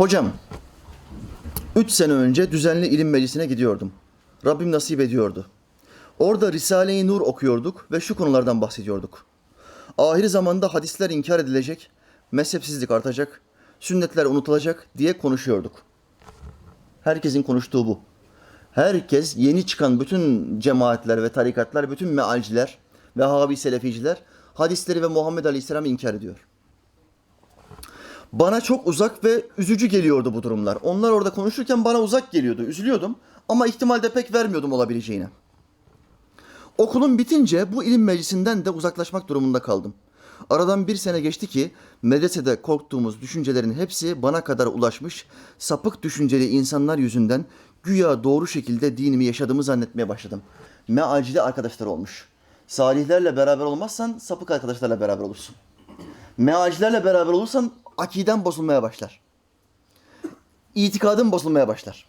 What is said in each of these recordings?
Hocam, üç sene önce düzenli ilim meclisine gidiyordum. Rabbim nasip ediyordu. Orada Risale-i Nur okuyorduk ve şu konulardan bahsediyorduk. Ahir zamanda hadisler inkar edilecek, mezhepsizlik artacak, sünnetler unutulacak diye konuşuyorduk. Herkesin konuştuğu bu. Herkes yeni çıkan bütün cemaatler ve tarikatlar, bütün mealciler ve Habi Seleficiler hadisleri ve Muhammed Aleyhisselam'ı inkar ediyor. Bana çok uzak ve üzücü geliyordu bu durumlar. Onlar orada konuşurken bana uzak geliyordu. Üzülüyordum ama ihtimalde pek vermiyordum olabileceğine. Okulum bitince bu ilim meclisinden de uzaklaşmak durumunda kaldım. Aradan bir sene geçti ki medresede korktuğumuz düşüncelerin hepsi bana kadar ulaşmış, sapık düşünceli insanlar yüzünden güya doğru şekilde dinimi yaşadığımı zannetmeye başladım. Mealcili arkadaşlar olmuş. Salihlerle beraber olmazsan sapık arkadaşlarla beraber olursun. Mealcilerle beraber olursan akiden bozulmaya başlar. İtikadın bozulmaya başlar.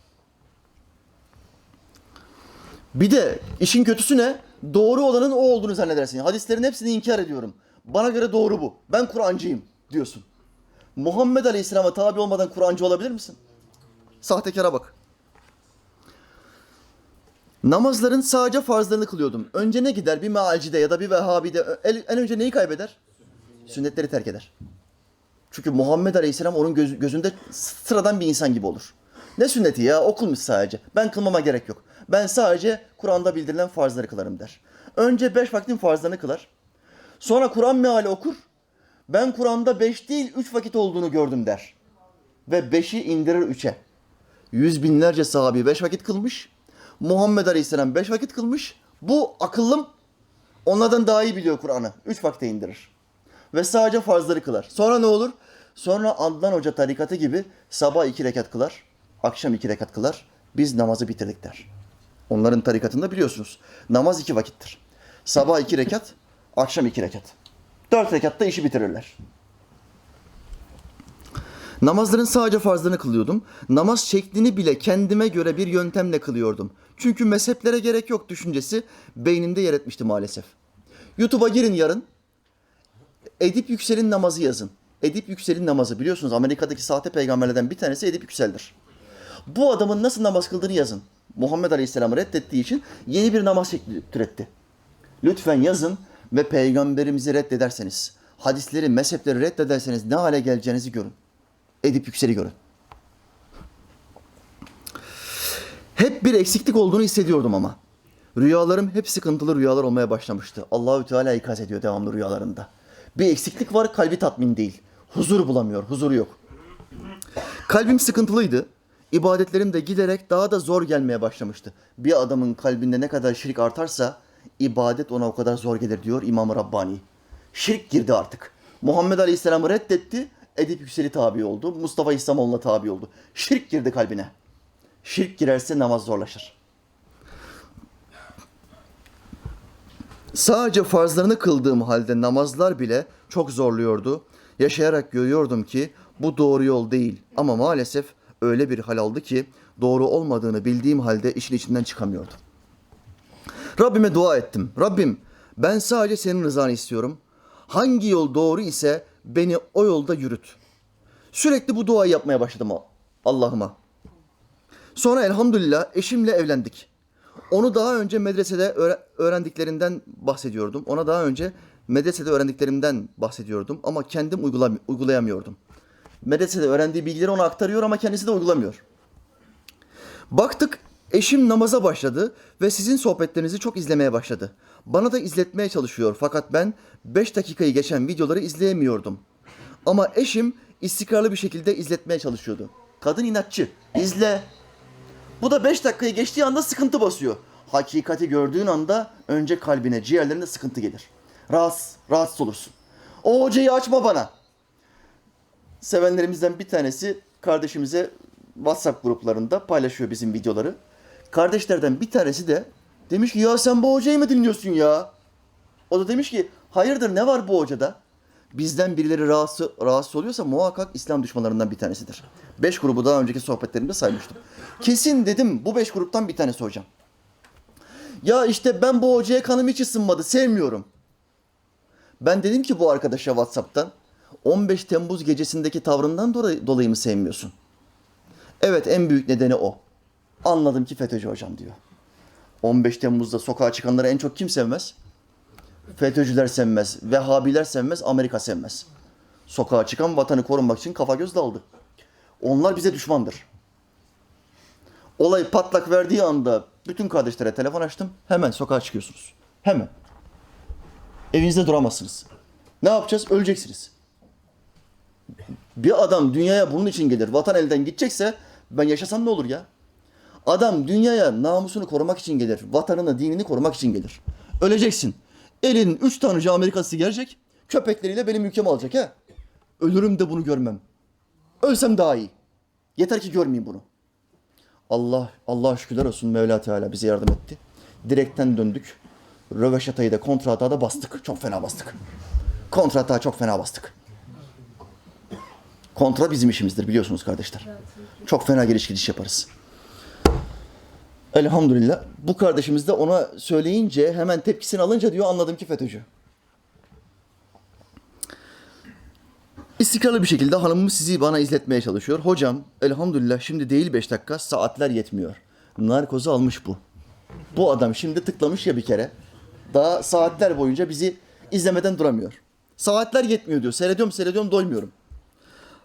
Bir de işin kötüsü ne? Doğru olanın o olduğunu zannedersin. Hadislerin hepsini inkar ediyorum. Bana göre doğru bu. Ben Kur'ancıyım diyorsun. Muhammed Aleyhisselam'a tabi olmadan Kur'ancı olabilir misin? Sahtekara bak. Namazların sadece farzlarını kılıyordum. Önce ne gider bir mealcide ya da bir vehhabide en önce neyi kaybeder? Sünnetleri terk eder. Çünkü Muhammed Aleyhisselam onun göz- gözünde sıradan bir insan gibi olur. Ne sünneti ya okulmuş sadece. Ben kılmama gerek yok. Ben sadece Kur'an'da bildirilen farzları kılarım der. Önce beş vaktin farzlarını kılar. Sonra Kur'an meali okur. Ben Kur'an'da beş değil üç vakit olduğunu gördüm der. Ve beşi indirir üçe. Yüz binlerce sahabi beş vakit kılmış. Muhammed Aleyhisselam beş vakit kılmış. Bu akıllım onlardan daha iyi biliyor Kur'an'ı. Üç vakte indirir ve sadece farzları kılar. Sonra ne olur? Sonra Adnan Hoca tarikatı gibi sabah iki rekat kılar, akşam iki rekat kılar. Biz namazı bitirdik der. Onların tarikatında biliyorsunuz. Namaz iki vakittir. Sabah iki rekat, akşam iki rekat. Dört rekatta işi bitirirler. Namazların sadece farzlarını kılıyordum. Namaz şeklini bile kendime göre bir yöntemle kılıyordum. Çünkü mezheplere gerek yok düşüncesi beynimde yer etmişti maalesef. YouTube'a girin yarın. Edip Yüksel'in namazı yazın. Edip Yüksel'in namazı biliyorsunuz Amerika'daki sahte peygamberlerden bir tanesi Edip Yüksel'dir. Bu adamın nasıl namaz kıldığını yazın. Muhammed Aleyhisselam'ı reddettiği için yeni bir namaz şekli türetti. Lütfen yazın ve peygamberimizi reddederseniz, hadisleri, mezhepleri reddederseniz ne hale geleceğinizi görün. Edip Yüksel'i görün. Hep bir eksiklik olduğunu hissediyordum ama. Rüyalarım hep sıkıntılı rüyalar olmaya başlamıştı. Allahü Teala ikaz ediyor devamlı rüyalarında. Bir eksiklik var, kalbi tatmin değil. Huzur bulamıyor, huzuru yok. Kalbim sıkıntılıydı. İbadetlerim de giderek daha da zor gelmeye başlamıştı. Bir adamın kalbinde ne kadar şirk artarsa ibadet ona o kadar zor gelir diyor İmam-ı Rabbani. Şirk girdi artık. Muhammed Aleyhisselam'ı reddetti, Edip Yüksel'i tabi oldu, Mustafa İslamoğlu'na tabi oldu. Şirk girdi kalbine. Şirk girerse namaz zorlaşır. Sadece farzlarını kıldığım halde namazlar bile çok zorluyordu. Yaşayarak görüyordum ki bu doğru yol değil ama maalesef öyle bir hal aldı ki doğru olmadığını bildiğim halde işin içinden çıkamıyordum. Rabbime dua ettim. Rabbim ben sadece senin rızanı istiyorum. Hangi yol doğru ise beni o yolda yürüt. Sürekli bu duayı yapmaya başladım Allah'ıma. Sonra elhamdülillah eşimle evlendik. Onu daha önce medresede öğre- öğrendiklerinden bahsediyordum. Ona daha önce medresede öğrendiklerimden bahsediyordum ama kendim uygulayamıyordum. Medresede öğrendiği bilgileri ona aktarıyor ama kendisi de uygulamıyor. Baktık eşim namaza başladı ve sizin sohbetlerinizi çok izlemeye başladı. Bana da izletmeye çalışıyor fakat ben 5 dakikayı geçen videoları izleyemiyordum. Ama eşim istikrarlı bir şekilde izletmeye çalışıyordu. Kadın inatçı. İzle, bu da 5 dakikayı geçtiği anda sıkıntı basıyor. Hakikati gördüğün anda önce kalbine, ciğerlerine sıkıntı gelir. Rahatsız, rahatsız olursun. O hocayı açma bana. Sevenlerimizden bir tanesi kardeşimize WhatsApp gruplarında paylaşıyor bizim videoları. Kardeşlerden bir tanesi de demiş ki ya sen bu hocayı mı dinliyorsun ya? O da demiş ki hayırdır ne var bu hocada? Bizden birileri rahatsız, rahatsız oluyorsa muhakkak İslam düşmanlarından bir tanesidir. Beş grubu daha önceki sohbetlerimde saymıştım. Kesin dedim bu beş gruptan bir tanesi hocam. Ya işte ben bu hocaya kanım hiç ısınmadı, sevmiyorum. Ben dedim ki bu arkadaşa WhatsApp'tan 15 Temmuz gecesindeki tavrından dolayı, dolayı mı sevmiyorsun? Evet en büyük nedeni o. Anladım ki FETÖ'cü hocam diyor. 15 Temmuz'da sokağa çıkanları en çok kim sevmez? FETÖ'cüler sevmez, Vehhabiler sevmez, Amerika sevmez. Sokağa çıkan vatanı korunmak için kafa göz daldı. Onlar bize düşmandır. Olay patlak verdiği anda bütün kardeşlere telefon açtım. Hemen sokağa çıkıyorsunuz. Hemen. Evinizde duramazsınız. Ne yapacağız? Öleceksiniz. Bir adam dünyaya bunun için gelir. Vatan elden gidecekse ben yaşasam ne olur ya? Adam dünyaya namusunu korumak için gelir. Vatanını, dinini korumak için gelir. Öleceksin. Elin üç tanrıcı Amerikası gelecek. Köpekleriyle benim ülkemi alacak ha. Ölürüm de bunu görmem. Ölsem daha iyi. Yeter ki görmeyeyim bunu. Allah Allah şükürler olsun Mevla Teala bize yardım etti. Direkten döndük. Röveşatayı da kontrata da bastık. Çok fena bastık. Kontrata çok fena bastık. Kontra bizim işimizdir biliyorsunuz kardeşler. Çok fena giriş gidiş yaparız. Elhamdülillah. Bu kardeşimiz de ona söyleyince hemen tepkisini alınca diyor anladım ki FETÖ'cü. İstikrarlı bir şekilde hanımım sizi bana izletmeye çalışıyor. Hocam elhamdülillah şimdi değil 5 dakika saatler yetmiyor. Narkozu almış bu. Bu adam şimdi tıklamış ya bir kere. Daha saatler boyunca bizi izlemeden duramıyor. Saatler yetmiyor diyor. Seyrediyorum seyrediyorum doymuyorum.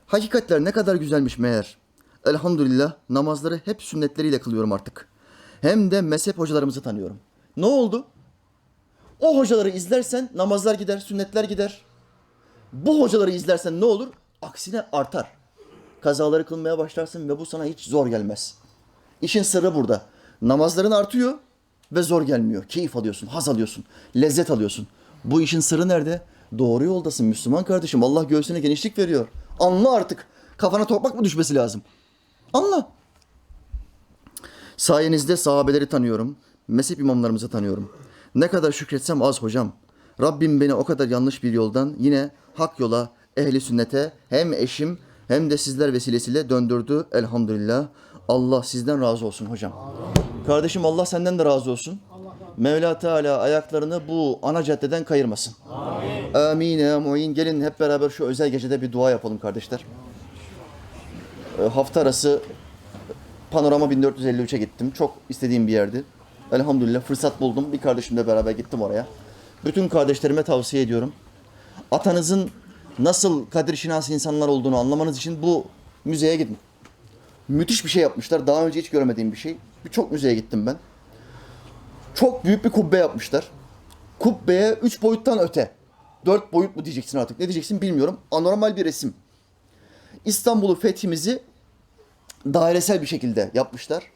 Hakikatler ne kadar güzelmiş meğer. Elhamdülillah namazları hep sünnetleriyle kılıyorum artık. Hem de mezhep hocalarımızı tanıyorum. Ne oldu? O hocaları izlersen namazlar gider, sünnetler gider. Bu hocaları izlersen ne olur? Aksine artar. Kazaları kılmaya başlarsın ve bu sana hiç zor gelmez. İşin sırrı burada. Namazların artıyor ve zor gelmiyor. Keyif alıyorsun, haz alıyorsun, lezzet alıyorsun. Bu işin sırrı nerede? Doğru yoldasın Müslüman kardeşim. Allah göğsüne genişlik veriyor. Anla artık. Kafana toprak mı düşmesi lazım? Anla. Sayenizde sahabeleri tanıyorum. Mezhep imamlarımızı tanıyorum. Ne kadar şükretsem az hocam. Rabbim beni o kadar yanlış bir yoldan yine hak yola, ehli sünnete hem eşim hem de sizler vesilesiyle döndürdü elhamdülillah. Allah sizden razı olsun hocam. Kardeşim Allah senden de razı olsun. Mevla Teala ayaklarını bu ana caddeden kayırmasın. Amin. Amin ya. Gelin hep beraber şu özel gecede bir dua yapalım kardeşler. E, hafta arası Panorama 1453'e gittim. Çok istediğim bir yerdi. Elhamdülillah fırsat buldum. Bir kardeşimle beraber gittim oraya. Bütün kardeşlerime tavsiye ediyorum. Atanızın nasıl kadir şinasi insanlar olduğunu anlamanız için bu müzeye gidin. Müthiş bir şey yapmışlar. Daha önce hiç görmediğim bir şey. Birçok müzeye gittim ben. Çok büyük bir kubbe yapmışlar. Kubbeye üç boyuttan öte. Dört boyut mu diyeceksin artık? Ne diyeceksin bilmiyorum. Anormal bir resim. İstanbul'u fethimizi dairesel bir şekilde yapmışlar.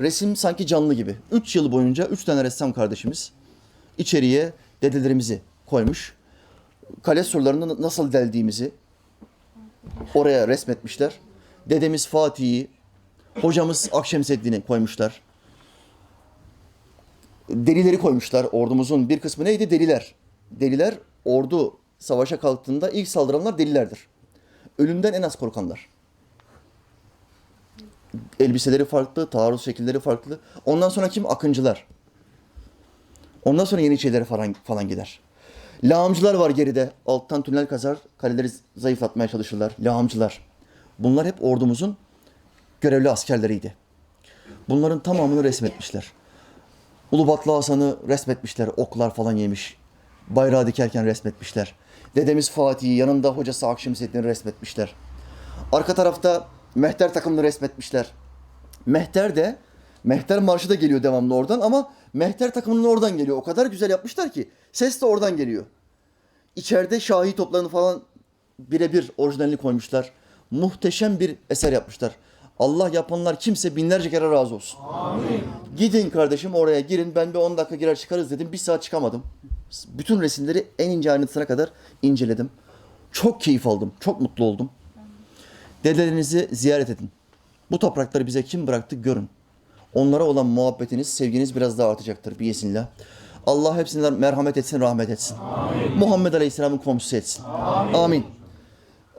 Resim sanki canlı gibi. Üç yıl boyunca üç tane ressam kardeşimiz içeriye dedelerimizi koymuş. Kale surlarını nasıl deldiğimizi oraya resmetmişler. Dedemiz Fatih'i, hocamız Akşemseddin'i koymuşlar. Delileri koymuşlar. Ordumuzun bir kısmı neydi? Deliler. Deliler ordu savaşa kalktığında ilk saldıranlar delilerdir. Ölümden en az korkanlar elbiseleri farklı, taarruz şekilleri farklı. Ondan sonra kim? Akıncılar. Ondan sonra Yeniçerileri falan, falan gider. Lağımcılar var geride. Alttan tünel kazar, kaleleri zayıflatmaya çalışırlar. Lağımcılar. Bunlar hep ordumuzun görevli askerleriydi. Bunların tamamını resmetmişler. Ulubatlı Hasan'ı resmetmişler. Oklar falan yemiş. Bayrağı dikerken resmetmişler. Dedemiz Fatih'i yanında hocası Akşemseddin'i resmetmişler. Arka tarafta Mehter takımını resmetmişler. Mehter de Mehter marşı da geliyor devamlı oradan ama Mehter takımının oradan geliyor. O kadar güzel yapmışlar ki ses de oradan geliyor. İçeride şahi toplarını falan birebir orijinalini koymuşlar. Muhteşem bir eser yapmışlar. Allah yapanlar kimse binlerce kere razı olsun. Amin. Gidin kardeşim oraya girin. Ben bir 10 dakika girer çıkarız dedim. Bir saat çıkamadım. Bütün resimleri en ince ayrıntısına kadar inceledim. Çok keyif aldım. Çok mutlu oldum. Dedelerinizi ziyaret edin. Bu toprakları bize kim bıraktı görün. Onlara olan muhabbetiniz, sevginiz biraz daha artacaktır biiznillah. Allah hepsinden merhamet etsin, rahmet etsin. Amin. Muhammed Aleyhisselam'ın komşusu etsin. Amin. Amin.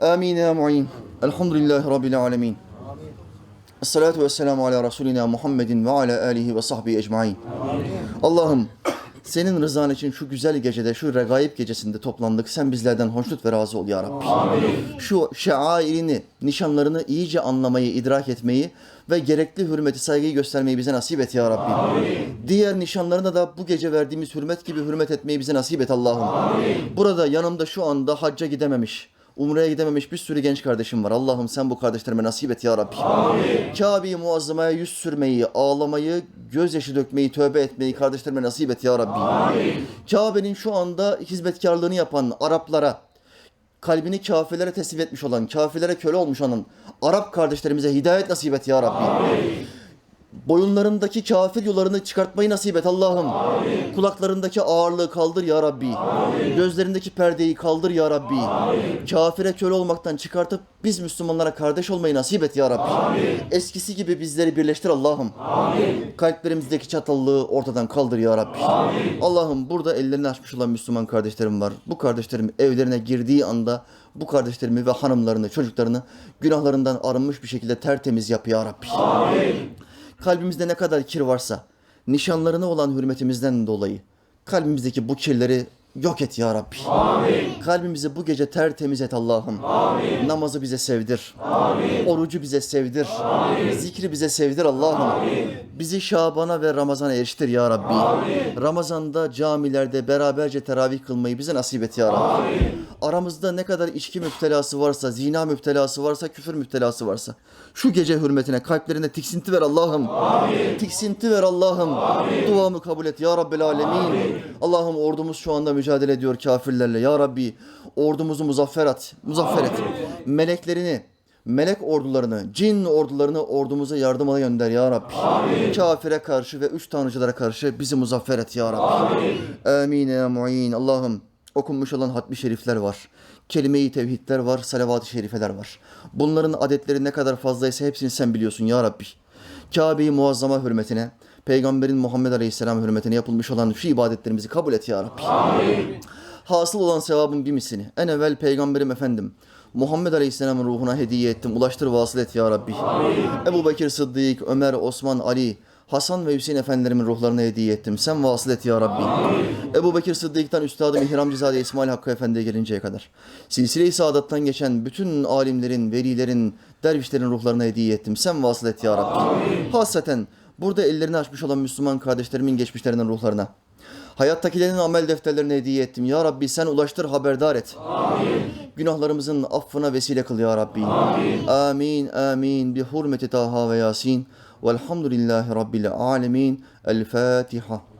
Amin ya mu'in. Elhamdülillahi Rabbil alemin. Esselatu vesselamu ala Resulina Muhammedin ve ala alihi ve sahbihi ecmain. Allah'ım Senin rızan için şu güzel gecede, şu regaib gecesinde toplandık. Sen bizlerden hoşnut ve razı ol ya Rabbi. Şu şairini, nişanlarını iyice anlamayı, idrak etmeyi ve gerekli hürmeti, saygıyı göstermeyi bize nasip et ya Rabbi. Diğer nişanlarına da bu gece verdiğimiz hürmet gibi hürmet etmeyi bize nasip et Allah'ım. Burada yanımda şu anda hacca gidememiş, Umre'ye gidememiş bir sürü genç kardeşim var. Allah'ım sen bu kardeşlerime nasip et ya Rabbi. Kabe-i Muazzama'ya yüz sürmeyi, ağlamayı, gözyaşı dökmeyi, tövbe etmeyi kardeşlerime nasip et ya Rabbi. Kabe'nin şu anda hizmetkarlığını yapan Araplara, kalbini kafirlere teslim etmiş olan, kafirlere köle olmuş olan Arap kardeşlerimize hidayet nasip et ya Rabbi. Boyunlarındaki kafir yollarını çıkartmayı nasip et Allah'ım. Kulaklarındaki ağırlığı kaldır ya Rabbi. Gözlerindeki perdeyi kaldır ya Rabbi. Kafire köle olmaktan çıkartıp biz Müslümanlara kardeş olmayı nasip et ya Rabbi. Eskisi gibi bizleri birleştir Allah'ım. Kalplerimizdeki çatallığı ortadan kaldır ya Rabbi. Allah'ım burada ellerini açmış olan Müslüman kardeşlerim var. Bu kardeşlerim evlerine girdiği anda bu kardeşlerimi ve hanımlarını, çocuklarını günahlarından arınmış bir şekilde tertemiz yap ya Rabbi. Kalbimizde ne kadar kir varsa, nişanlarına olan hürmetimizden dolayı kalbimizdeki bu kirleri yok et ya Rabbi. Kalbimizi bu gece tertemiz et Allah'ım. Namazı bize sevdir. Orucu bize sevdir. Zikri bize sevdir Allah'ım. Bizi Şaban'a ve Ramazan'a eriştir ya Rabbi. Ramazan'da camilerde beraberce teravih kılmayı bize nasip et ya Rabbi. Aramızda ne kadar içki müptelası varsa, zina müptelası varsa, küfür müptelası varsa şu gece hürmetine kalplerine tiksinti ver Allah'ım. Tiksinti ver Allah'ım. Duamı kabul et ya Rabbel Alemin. Allah'ım ordumuz şu anda mücadele ediyor kafirlerle. Ya Rabbi ordumuzu muzaffer et. Muzaffer et. Meleklerini, melek ordularını, cin ordularını ordumuza yardıma gönder ya Rabbi. Kafire karşı ve üç tanrıcılara karşı bizi muzaffer et ya Rabbi. Amin ya mu'in. Allah'ım okunmuş olan hatmi şerifler var. Kelime-i tevhidler var, salavat-ı şerifeler var. Bunların adetleri ne kadar fazlaysa hepsini sen biliyorsun ya Rabbi. Kabe-i Muazzama hürmetine, Peygamberin Muhammed Aleyhisselam hürmetine yapılmış olan şu ibadetlerimizi kabul et ya Rabbi. Hasıl olan sevabın bir mislini. En evvel Peygamberim Efendim Muhammed Aleyhisselam'ın ruhuna hediye ettim. Ulaştır vasıl et ya Rabbi. Ebu Bekir Sıddık, Ömer, Osman, Ali, Hasan ve Hüseyin efendilerimin ruhlarına hediye ettim. Sen vasıl et ya Rabbi. Ebu Bekir Sıddık'tan Üstad-ı İhramcızade İsmail Hakkı Efendi'ye gelinceye kadar. Silsile-i Saadet'ten geçen bütün alimlerin, velilerin, dervişlerin ruhlarına hediye ettim. Sen vasıl et ya Rabbi. Hasreten burada ellerini açmış olan Müslüman kardeşlerimin geçmişlerinin ruhlarına. Hayattakilerin amel defterlerine hediye ettim. Ya Rabbi sen ulaştır haberdar et. Günahlarımızın affına vesile kıl ya Rabbi. Amin amin. Bi hurmeti Taha ve Yasin. Velhamdülillahi Rabbil alemin. El Fatiha.